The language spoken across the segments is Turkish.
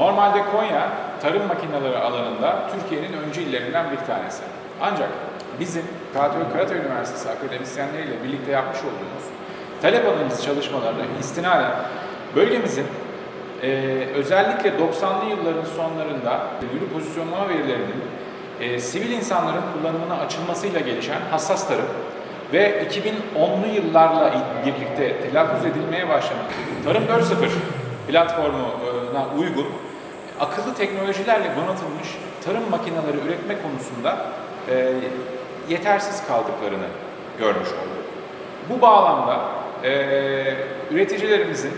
Normalde Konya tarım makineleri alanında Türkiye'nin öncü illerinden bir tanesi. Ancak bizim KTÖ Karatay Üniversitesi akademisyenleriyle birlikte yapmış olduğumuz talep analiz çalışmalarına istinaden bölgemizin e, özellikle 90'lı yılların sonlarında yürü pozisyonlama verilerinin e, sivil insanların kullanımına açılmasıyla gelişen hassas tarım ve 2010'lu yıllarla birlikte telaffuz edilmeye başlanan Tarım 4.0 platformuna uygun akıllı teknolojilerle donatılmış tarım makineleri üretme konusunda e, yetersiz kaldıklarını görmüş olduk. Bu bağlamda e, üreticilerimizin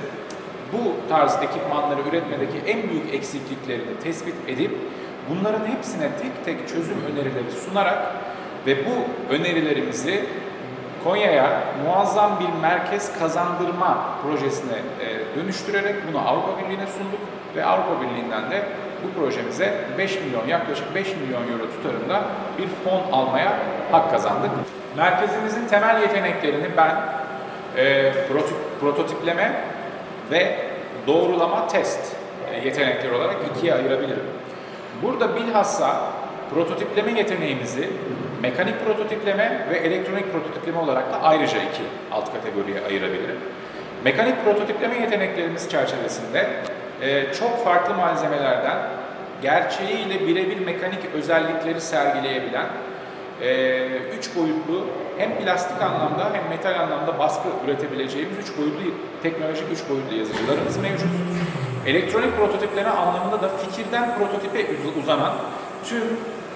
bu tarz ekipmanları üretmedeki en büyük eksikliklerini tespit edip bunların hepsine tek tek çözüm önerileri sunarak ve bu önerilerimizi Konya'ya muazzam bir merkez kazandırma projesine e, dönüştürerek bunu Avrupa Birliği'ne sunduk ve Avrupa Birliği'nden de bu projemize 5 milyon yaklaşık 5 milyon euro tutarında bir fon almaya hak kazandık. Merkezimizin temel yeteneklerini ben e, prototip, prototipleme ve doğrulama test e, yetenekleri olarak ikiye ayırabilirim. Burada bilhassa prototipleme yeteneğimizi mekanik prototipleme ve elektronik prototipleme olarak da ayrıca iki alt kategoriye ayırabilirim. Mekanik prototipleme yeteneklerimiz çerçevesinde e, çok farklı malzemelerden gerçeğiyle birebir mekanik özellikleri sergileyebilen e, üç boyutlu hem plastik anlamda hem metal anlamda baskı üretebileceğimiz üç boyutlu teknolojik üç boyutlu yazıcılarımız mevcut. Elektronik prototipleme anlamında da fikirden prototipe uzanan tüm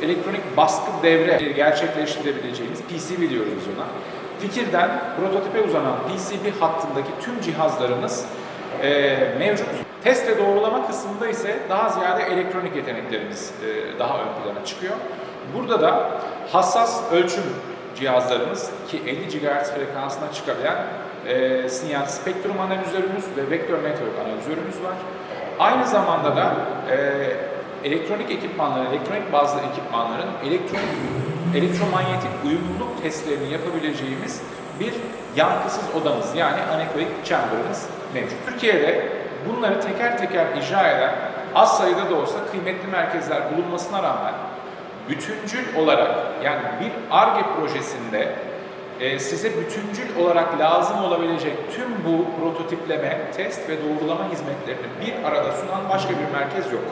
elektronik baskı devre gerçekleştirebileceğimiz PCB diyoruz ona. Fikirden prototipe uzanan PCB hattındaki tüm cihazlarımız e, mevcut. Test ve doğrulama kısmında ise daha ziyade elektronik yeteneklerimiz e, daha ön plana çıkıyor. Burada da hassas ölçüm cihazlarımız ki 50 GHz frekansına çıkabilen e, sinyal spektrum analizörümüz ve vektör network analizörümüz var. Aynı zamanda da e, elektronik ekipmanların, elektronik bazlı ekipmanların elektronik, elektromanyetik uyumluluk testlerini yapabileceğimiz bir yankısız odamız yani anekoik chamber'ımız mevcut. Türkiye'de bunları teker teker icra eden az sayıda da olsa kıymetli merkezler bulunmasına rağmen bütüncül olarak yani bir ARGE projesinde e, size bütüncül olarak lazım olabilecek tüm bu prototipleme, test ve doğrulama hizmetlerini bir arada sunan başka bir merkez yok.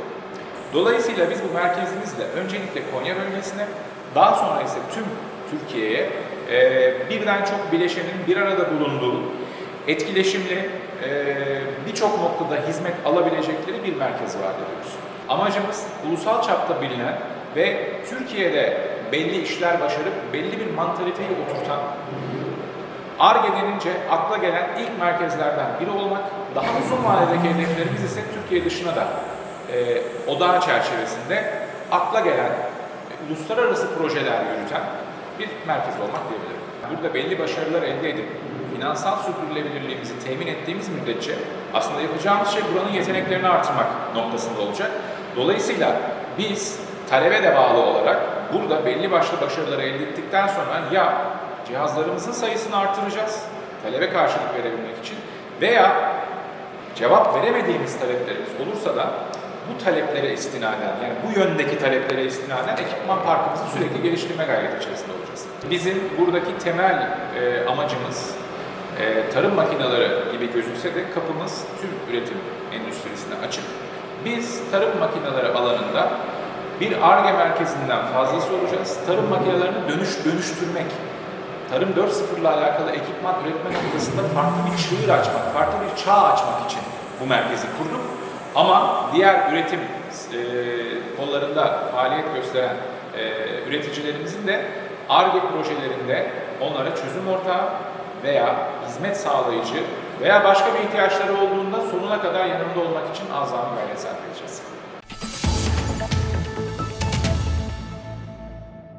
Dolayısıyla biz bu merkezimizle öncelikle Konya bölgesine, daha sonra ise tüm Türkiye'ye e, birden çok bileşenin bir arada bulunduğu, etkileşimli, e, birçok noktada hizmet alabilecekleri bir merkez vaat ediyoruz. Amacımız ulusal çapta bilinen ve Türkiye'de belli işler başarıp belli bir mantaliteyi oturtan, ARGE denince akla gelen ilk merkezlerden biri olmak, daha uzun vadedeki hedeflerimiz ise Türkiye dışına da e, odağı çerçevesinde akla gelen e, uluslararası projeler yürüten bir merkez olmak diyebilirim. Burada belli başarılar elde edip finansal sürdürülebilirliğimizi temin ettiğimiz müddetçe aslında yapacağımız şey buranın yeteneklerini artırmak noktasında olacak. Dolayısıyla biz talebe de bağlı olarak burada belli başlı başarıları elde ettikten sonra ya cihazlarımızın sayısını artıracağız talebe karşılık verebilmek için veya cevap veremediğimiz taleplerimiz olursa da bu taleplere istinaden yani bu yöndeki taleplere istinaden ekipman parkımızı sürekli geliştirme gayreti içerisinde olacağız. Bizim buradaki temel e, amacımız e, tarım makineleri gibi gözükse de kapımız tüm üretim endüstrisine açık. Biz tarım makineleri alanında bir ARGE merkezinden fazlası olacağız. Tarım makinelerini dönüş dönüştürmek, Tarım 4.0 ile alakalı ekipman üretme noktasında farklı bir çığır açmak, farklı bir çağ açmak için bu merkezi kurduk. Ama diğer üretim e, kollarında faaliyet gösteren e, üreticilerimizin de ARGE projelerinde onlara çözüm ortağı veya hizmet sağlayıcı veya başka bir ihtiyaçları olduğunda sonuna kadar yanında olmak için azami gayret sarf edeceğiz.